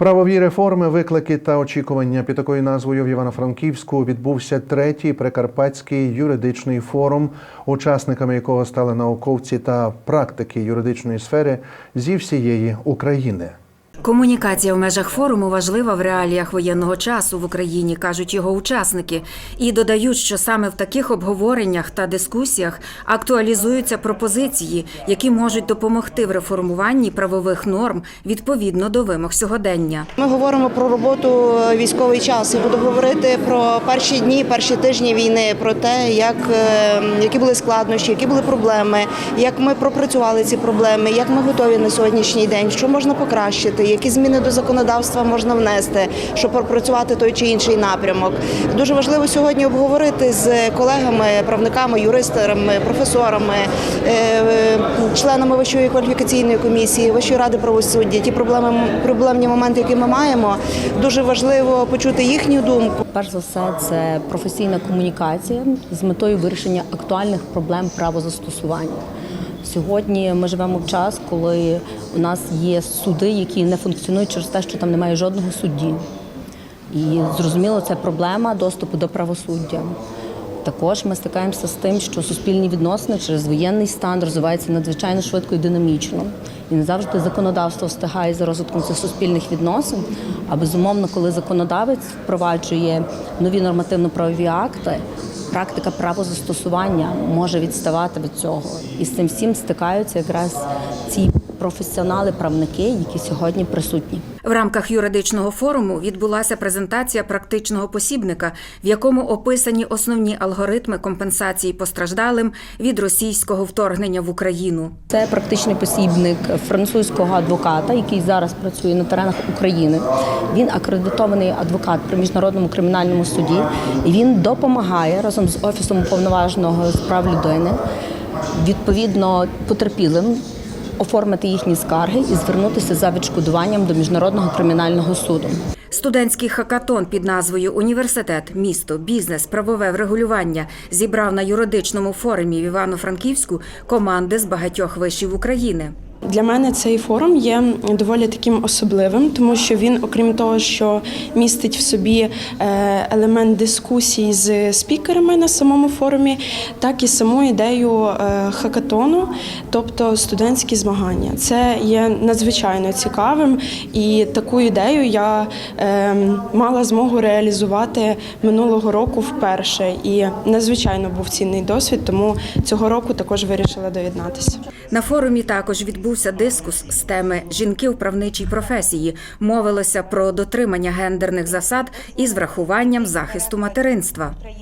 Правові реформи, виклики та очікування під такою назвою в Івано-Франківську відбувся третій прикарпатський юридичний форум, учасниками якого стали науковці та практики юридичної сфери зі всієї України. Комунікація в межах форуму важлива в реаліях воєнного часу в Україні, кажуть його учасники, і додають, що саме в таких обговореннях та дискусіях актуалізуються пропозиції, які можуть допомогти в реформуванні правових норм відповідно до вимог сьогодення. Ми говоримо про роботу військовий час. Я буду говорити про перші дні, перші тижні війни, про те, як, е, які були складнощі, які були проблеми, як ми пропрацювали ці проблеми, як ми готові на сьогоднішній день, що можна покращити, які зміни до законодавства можна внести, щоб пропрацювати той чи інший напрямок. Дуже важливо сьогодні обговорити з колегами, правниками, юристами, професорами, е, членами вищої кваліфікаційної комісії, вищої ради правосуддя, ті проблеми, проблемні моменти, які ми маємо. Дуже важливо почути їхню думку. Перш за все, це професійна комунікація з метою вирішення актуальних проблем правозастосування. Сьогодні ми живемо в час, коли у нас є суди, які не функціонують через те, що там немає жодного судді. І зрозуміло, це проблема доступу до правосуддя. Також ми стикаємося з тим, що суспільні відносини через воєнний стан розвиваються надзвичайно швидко і динамічно. І не завжди законодавство встигає за розвитком цих суспільних відносин. А безумовно, коли законодавець впроваджує нові нормативно-правові акти, практика правозастосування може відставати від цього. І з цим всім стикаються якраз ці професіонали-правники, які сьогодні присутні. В рамках юридичного форуму відбулася презентація практичного посібника, в якому описані основні алгоритми компенсації постраждалим від російського вторгнення в Україну. Це практичний посібник французького адвоката, який зараз працює на теренах України. Він акредитований адвокат при міжнародному кримінальному суді, і він допомагає разом з офісом уповноваженого з прав людини відповідно потерпілим. Оформити їхні скарги і звернутися за відшкодуванням до міжнародного кримінального суду. Студентський хакатон під назвою Університет, місто, бізнес, правове врегулювання зібрав на юридичному форумі в Івано-Франківську команди з багатьох вишів України. Для мене цей форум є доволі таким особливим, тому що він, окрім того, що містить в собі е, елемент дискусій з спікерами на самому форумі, так і саму ідею е, хакатону, тобто студентські змагання. Це є надзвичайно цікавим, і таку ідею я е, мала змогу реалізувати минулого року вперше. І надзвичайно був цінний досвід, тому цього року також вирішила доєднатися. На форумі також відбувся дискус з теми жінки в правничій професії. Мовилося про дотримання гендерних засад із врахуванням захисту материнства.